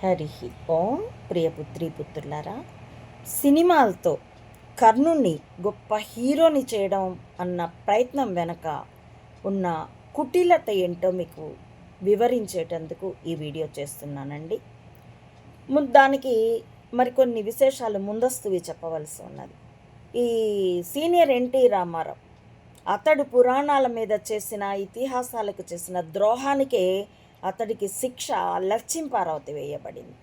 హరి ఓం ప్రియపుత్రి పుత్రులారా సినిమాలతో కర్ణుణ్ణి గొప్ప హీరోని చేయడం అన్న ప్రయత్నం వెనక ఉన్న కుటిలత ఏంటో మీకు వివరించేటందుకు ఈ వీడియో చేస్తున్నానండి. దానికి మరికొన్ని విశేషాలు ముందస్తువి చెప్పవలసి ఉన్నది. ఈ సీనియర్ ఎన్టీ రామారావు అతడు పురాణాల మీద చేసిన ఇతిహాసాలకు చేసిన ద్రోహానికే అతడికి శిక్ష లచ్చింపారవతి వేయబడింది.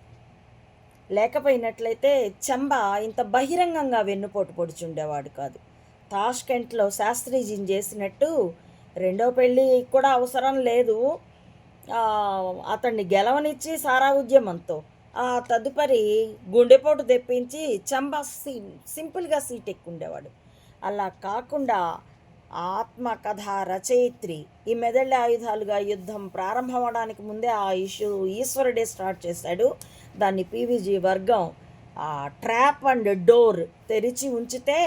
లేకపోయినట్లయితే చంబ ఇంత బహిరంగంగా వెన్నుపోటు పొడుచుండేవాడు కాదు. తాష్కెంట్లో శాస్త్రీజీని చేసినట్టు రెండో పెళ్ళి కూడా అవసరం లేదు. అతన్ని గెలవనిచ్చి సారా ఉద్యమంతో ఆ తదుపరి గుండెపోటు తెప్పించి చెంబ సి సింపుల్గా సీట్ ఎక్కుండేవాడు అలా కాకుండా ఆత్మకథ రచయిత్రి. ఈ మెదళ్ళ ఆయుధాలుగా యుద్ధం ప్రారంభమవడానికి ముందే ఆ ఇష్యూ ఈశ్వరుడే స్టార్ట్ చేశాడు. దాన్ని పీవీజీ వర్గం ఆ ట్రాప్ అండ్ డోర్ తెరిచి ఉంచితే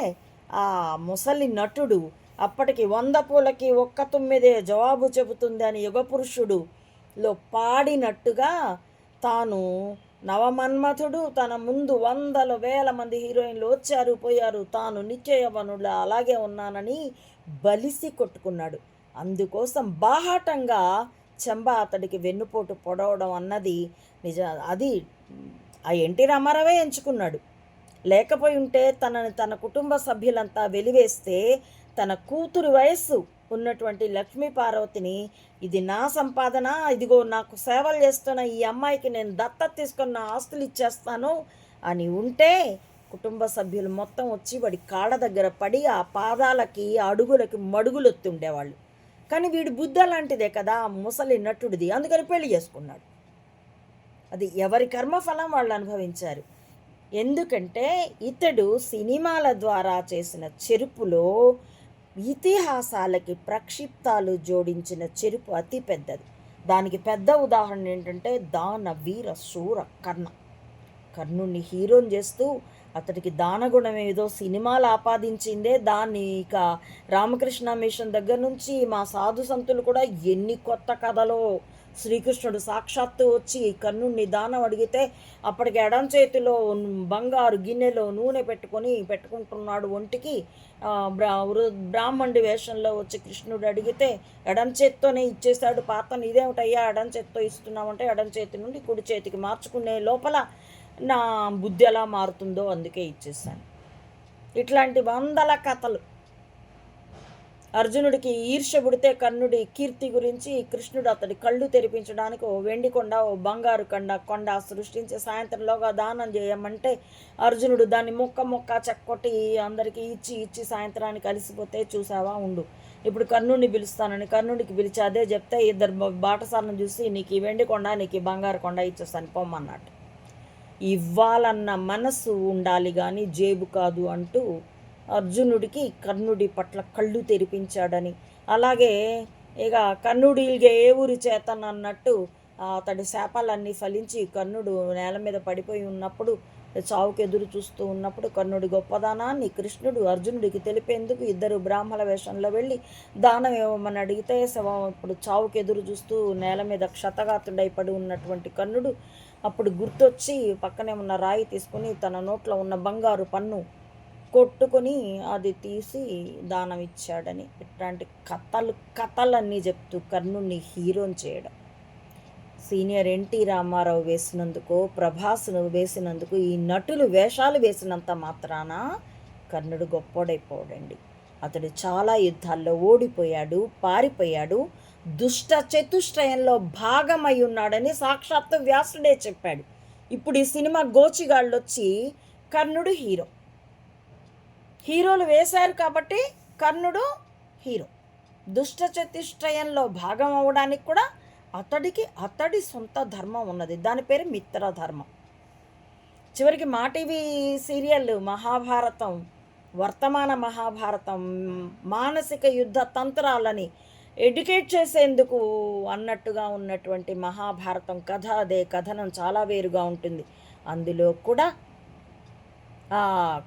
ఆ ముసలి నటుడు అప్పటికి వంద పూలకి ఒక్క తొమ్మిదే జవాబు చెబుతుంది అని యుగపురుషుడులో పాడినట్టుగా తాను నవమన్మథుడు తన ముందు వందల వేల మంది హీరోయిన్లు వచ్చారు పోయారు. తాను నిశ్చయవనుడు అలాగే ఉన్నానని బలిసి కొట్టుకున్నాడు. అందుకోసం బాహాటంగా చెంబ అతడికి వెన్నుపోటు పొడవడం అన్నది నిజ అది ఆ ఎన్టీ రామారావే ఎంచుకున్నాడు. లేకపోయి ఉంటే తనని తన కుటుంబ సభ్యులంతా వెలివేస్తే తన కూతురు వయస్సు ఉన్నటువంటి లక్ష్మీ పార్వతిని ఇది నా సంపాదన ఇదిగో నాకు సేవలు చేస్తున్న ఈ అమ్మాయికి నేను దత్తత తీసుకున్న ఆస్తులు ఇచ్చేస్తాను అని ఉంటే కుటుంబ సభ్యులు మొత్తం వచ్చి వాడి కాళ్ళ దగ్గర పడి ఆ పాదాలకి అడుగులకి మడుగులు ఎత్తుండేవాళ్ళు కానీ వీడి బుద్ధ లాంటిదే కదా ముసలి నటుడిది. అందుకని పెళ్ళి చేసుకున్నాడు. అది ఎవరి కర్మఫలం వాళ్ళు అనుభవించారు. ఎందుకంటే ఇతడు సినిమాల ద్వారా చేసిన చెరుపులో ఇతిహాసాలకి ప్రక్షిప్తాలు జోడించిన చెరుపు అతి పెద్దది. దానికి పెద్ద ఉదాహరణ ఏంటంటే దాన వీర శూర కర్ణ. కర్ణుణ్ణి హీరోని చేస్తూ అతడికి దానగుణం ఏదో సినిమాలు ఆపాదించిందే. దాన్ని ఇక రామకృష్ణ మిషన్ దగ్గర నుంచి మా సాధు సంతులు కూడా ఎన్ని కొత్త కథలో శ్రీకృష్ణుడు సాక్షాత్తు వచ్చి కర్ణుణ్ణి దానం అడిగితే అప్పటికి ఎడం చేతిలో బంగారు గిన్నెలో నూనె పెట్టుకొని పెట్టుకుంటున్నాడు ఒంటికి. బ్రా వృ- బ్రాహ్మణుడి వేషంలో వచ్చి కృష్ణుడు అడిగితే ఎడం చేత్తోనే ఇచ్చేశాడు పాతను ఇదేమిటయ్యా ఎడం చేత్తో ఇస్తున్నామంటే ఎడం చేతి నుండి కుడి చేతికి మార్చుకునే లోపల నా బుద్ధి ఎలా మారుతుందో అందుకే ఇచ్చేసాను ఇట్లాంటి వందల కథలు. అర్జునుడికి ఈర్ష్య పుడితే కర్ణుడి కీర్తి గురించి కృష్ణుడు అతడి కళ్ళు తెరిపించడానికి ఓ వెండి కొండ ఓ బంగారు కొండ కొండ సృష్టించి సాయంత్రంలోగా దానం చేయమంటే అర్జునుడు దాన్ని మొక్క మొక్క చెక్కొట్టి అందరికీ ఇచ్చి ఇచ్చి సాయంత్రానికి కలిసిపోతే చూసావా ఉండు. ఇప్పుడు కర్ణుడిని పిలుస్తానని కర్ణుడికి పిలిచి అదే చెప్తే ఇద్దరు బ- బాటసాలను చూసి నీకు ఈ వెండి కొండ నీకు ఈ బంగారు కొండ ఇచ్చేస్తాను పొమ్మన్నట్టు ఇవ్వాలన్న మనసు ఉండాలి కానీ జేబు కాదు అంటూ అర్జునుడికి కర్ణుడి పట్ల కళ్ళు తెరిపించాడని. అలాగే ఇక కర్ణుడి ఏ ఊరి చేతన్ అన్నట్టు అతడి శాపాలన్నీ ఫలించి కర్ణుడు నేల మీద పడిపోయి ఉన్నప్పుడు చావుకు ఎదురు చూస్తూ ఉన్నప్పుడు కర్ణుడి గొప్పదానాన్ని కృష్ణుడు అర్జునుడికి తెలిపేందుకు ఇద్దరు బ్రాహ్మణ వేషంలో వెళ్ళి దానం ఇవ్వమని అడిగితే శవం ఇప్పుడు చావుకు ఎదురు చూస్తూ నేల మీద క్షతగాతుడై పడి ఉన్నటువంటి కర్ణుడు అప్పుడు గుర్తొచ్చి పక్కనే ఉన్న రాయి తీసుకుని తన నోట్లో ఉన్న బంగారు పన్ను కొట్టుకొని అది తీసి దానం ఇచ్చాడని. ఇట్లాంటి కథలు కథలన్నీ చెప్తూ కర్ణుణ్ణి హీరోని చేయడం. సీనియర్ ఎన్టీ రామారావు వేసినందుకు ప్రభాస్ను వేసినందుకు ఈ నటులు వేషాలు వేసినంత మాత్రాన కర్ణుడు గొప్పోడైపోడండి. అతడు చాలా యుద్ధాల్లో ఓడిపోయాడు పారిపోయాడు దుష్ట చతుష్టయంలో భాగమై ఉన్నాడని సాక్షాత్తు వ్యాసుడే చెప్పాడు. ఇప్పుడు ఈ సినిమా గోచిగాళ్ళు వచ్చి కర్ణుడు హీరో. హీరోలు వేశారు కాబట్టి కర్ణుడు హీరో. దుష్ట చతుష్టయంలో భాగం అవ్వడానికి కూడా అతడికి అతడి సొంత ధర్మం ఉన్నది. దాని పేరు మిత్ర ధర్మం. చివరికి మా టీవీ సీరియల్ మహాభారతం వర్తమాన మహాభారతం మానసిక యుద్ధ తంత్రాలని ఎడ్యుకేట్ చేసేందుకు అన్నట్టుగా ఉన్నటువంటి మహాభారతం కథ అదే కథనం చాలా వేరుగా ఉంటుంది. అందులో కూడా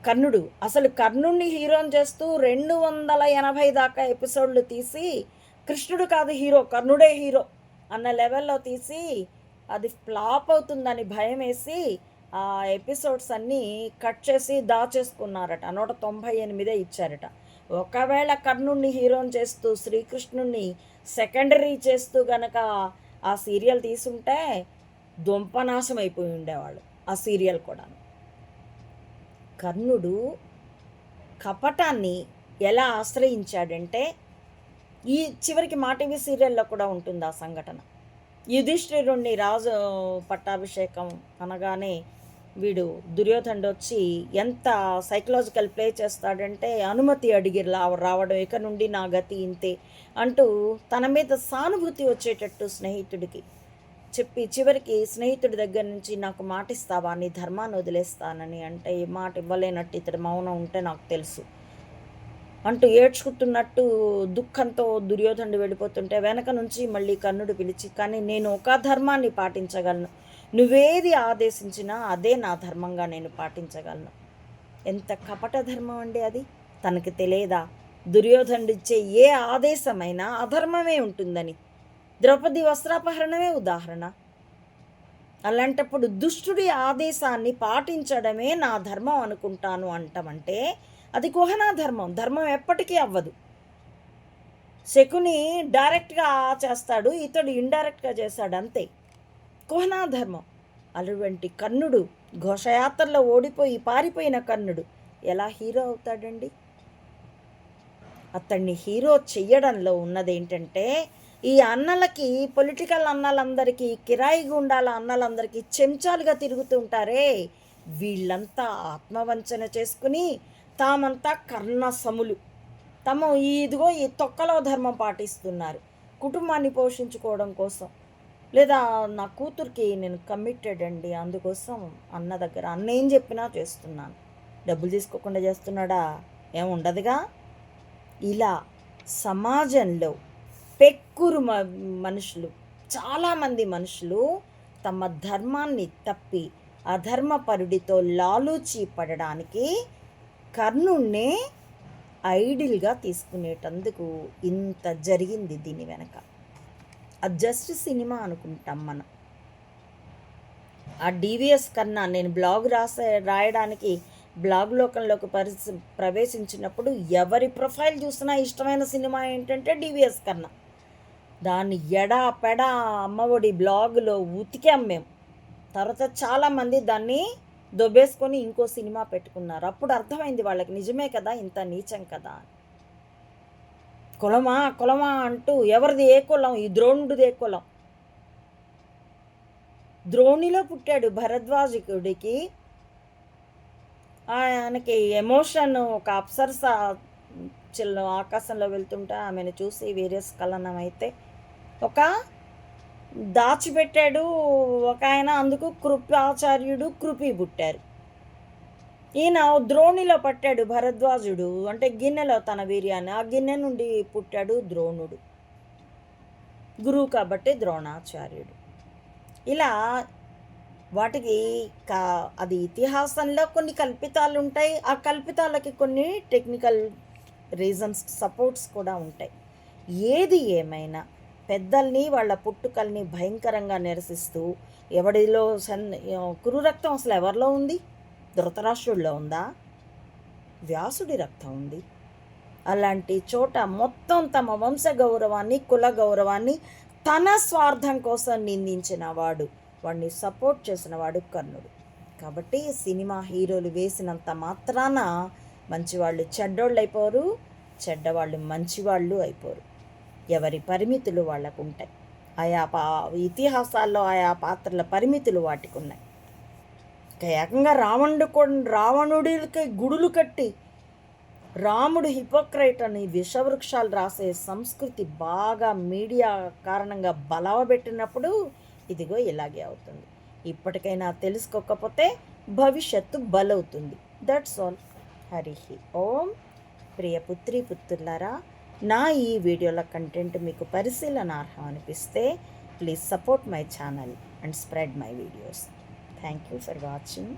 కర్ణుడు. అసలు కర్ణుడిని హీరోని చేస్తూ రెండు వందల ఎనభై దాకా ఎపిసోడ్లు తీసి కృష్ణుడు కాదు హీరో కర్ణుడే హీరో అన్న లెవెల్లో తీసి అది ఫ్లాప్ అవుతుందని భయం వేసి ఆ ఎపిసోడ్స్ అన్నీ కట్ చేసి దాచేసుకున్నారట. నూట తొంభై ఎనిమిదే ఇచ్చారట. ఒకవేళ కర్ణుణ్ణి హీరోని చేస్తూ శ్రీకృష్ణుణ్ణి సెకండరీ చేస్తూ గనక ఆ సీరియల్ తీసుంటే దుంపనాశం అయిపోయి ఉండేవాళ్ళు ఆ సీరియల్ కూడా కర్ణుడు కపటాన్ని ఎలా ఆశ్రయించాడంటే ఈ చివరికి మా టీవీ సీరియల్లో కూడా ఉంటుంది ఆ సంఘటన. యుధిష్ఠిరుణ్ణి రాజు పట్టాభిషేకం అనగానే వీడు దుర్యోధనుడు వచ్చి ఎంత సైకలాజికల్ ప్లే చేస్తాడంటే అనుమతి అడిగి రావడం ఇక నుండి నా గతి ఇంతే అంటూ తన మీద సానుభూతి వచ్చేటట్టు స్నేహితుడికి చెప్పి చివరికి స్నేహితుడి దగ్గర నుంచి నాకు మాట ఇస్తావా? నీ ధర్మాన్ని వదిలేస్తానని అంటే ఈ మాట ఇవ్వలేనట్టు ఇతడు మౌనం ఉంటే నాకు తెలుసు. అంటూ ఏడ్చుకుంటున్నట్టు దుఃఖంతో దుర్యోధనుడు వెళ్ళిపోతుంటే వెనక నుంచి మళ్ళీ కర్ణుడు పిలిచి కానీ నేను ఒక ధర్మాన్ని పాటించగలను. నువ్వేది ఆదేశించినా అదే నా ధర్మంగా నేను పాటించగలను. ఎంత కపట ధర్మం అండి అది? తనకి తెలియదా? దుర్యోధనుడిచ్చే ఏ ఆదేశమైనా అధర్మమే ఉంటుందని. ద్రౌపది వస్త్రాపహరణమే ఉదాహరణ. అలాంటప్పుడు దుష్టుడి ఆదేశాన్ని పాటించడమే నా ధర్మం అనుకుంటాను అంటామంటే అది కుహనా ధర్మం? ధర్మం ఎప్పటికీ అవ్వదు. శకుని డైరెక్ట్గా చేస్తాడు ఇతడు ఇండైరెక్ట్గా చేస్తాడు అంతే. కుహనా ధర్మం. అటువంటి కర్ణుడు ఘోషయాత్రలో ఓడిపోయి పారిపోయిన కర్ణుడు ఎలా హీరో అవుతాడండి? అతన్ని హీరో చెయ్యడంలో ఉన్నదేంటంటే ఈ అన్నలకి పొలిటికల్ అన్నలందరికీ కిరాయి గుండాల అన్నలందరికీ చెంచాలుగా తిరుగుతుంటారే వీళ్ళంతా ఆత్మవంచన చేసుకుని తామంతా కర్ణసములు తమ ఇదిగో ఈ తొక్కలో ధర్మం పాటిస్తున్నారు. కుటుంబాన్ని పోషించుకోవడం కోసం. లేదా నా కూతురికి నేను కమిటెడ్ అండి. అందుకోసం అన్న దగ్గర అన్న ఏం చెప్పినా చేస్తున్నాను. డబ్బులు తీసుకోకుండా చేస్తున్నాడా? ఏముండదుగా ఇలా సమాజంలో పెక్కురు మ- మనుషులు. చాలామంది మనుషులు తమ ధర్మాన్ని తప్పి అధర్మపరుడితో లాలూచి పడడానికి కర్ణుణ్ణే ఐడిల్గా తీసుకునేటందుకు ఇంత జరిగింది దీని వెనక. అది జస్ట్ సినిమా అనుకుంటాం మనం. ఆ డివిఎస్ కన్నా నేను బ్లాగ్ రాసే రాయడానికి బ్లాగ్ లోకంలోకి పరిసి ప్రవేశించినప్పుడు ఎవరి ప్రొఫైల్ చూసినా ఇష్టమైన సినిమా ఏంటంటే డివిఎస్ కన్నా. దాన్ని ఎడా పెడా అమ్మఒడి బ్లాగులో ఉతికాం మేము. తర్వాత చాలామంది దాన్ని దొబ్బేసుకొని ఇంకో సినిమా పెట్టుకున్నారు. అప్పుడు అర్థమైంది వాళ్ళకి నిజమే కదా ఇంత నీచం కదా అని. కులమా కులమా అంటూ ఎవరిది ఏ కులం? ఈ ద్రోణుడిది ఏ కులం. ద్రోణిలో పుట్టాడు భరద్వాజకుడికి ఆయనకి ఎమోషన్ ఒక అప్సరస చిల్ల ఆకాశంలో వెళ్తుంటే ఆమెను చూసి వేరియస్ కలనం అయితే ఒక దాచిపెట్టాడు. ఒక ఆయన అందుకు కృపాచార్యుడు కృపి పుట్టారు. ఈయన ద్రోణిలో పట్టాడు భరద్వాజుడు. అంటే గిన్నెలో తన వీర్యాన్ని. ఆ గిన్నె నుండి పుట్టాడు ద్రోణుడు. గురువు కాబట్టి ద్రోణాచార్యుడు. ఇలా వాటికి కా అది ఇతిహాసంలో కొన్ని కల్పితాలు ఉంటాయి. ఆ కల్పితాలకి కొన్ని టెక్నికల్ రీజన్స్ సపోర్ట్స్ కూడా ఉంటాయి. ఏది ఏమైనా పెద్దల్ని వాళ్ళ పుట్టుకల్ని భయంకరంగా నిరసిస్తూ ఎవడిలో సన్ కురు రక్తం అసలు ఎవరిలో ఉంది? ధృతరాష్ట్రుల్లో ఉందా? వ్యాసుడి రక్తం ఉంది. అలాంటి చోట మొత్తం తమ వంశ గౌరవాన్ని కుల గౌరవాన్ని తన స్వార్థం కోసం నిందించిన వాడు వాడిని సపోర్ట్ చేసిన వాడు కర్ణుడు. కాబట్టి సినిమా హీరోలు వేసినంత మాత్రాన మంచివాళ్ళు చెడ్డోళ్ళు అయిపోరు చెడ్డవాళ్ళు మంచివాళ్ళు అయిపోరు. ఎవరి పరిమితులు వాళ్ళకు ఉంటాయి ఆయా పా ఇతిహాసాల్లో ఆయా పాత్రల పరిమితులు వాటికి ఉన్నాయి ఏకంగా రావణుడు రావణుడికి గుడులు కట్టి రాముడు హిపోక్రైట్ అని విషవృక్షాలు రాసే సంస్కృతి బాగా మీడియా కారణంగా బలవబెట్టినప్పుడు ఇదిగో ఇలాగే అవుతుంది. ఇప్పటికైనా తెలుసుకోకపోతే భవిష్యత్తు బలవుతుంది. That's all Hari Om. ప్రియ పుత్రి పుత్రులారా నా ఈ వీడియోల కంటెంట్ మీకు పరిశీలనార్హం అనిపిస్తే please support my channel and spread my videos thank you for watching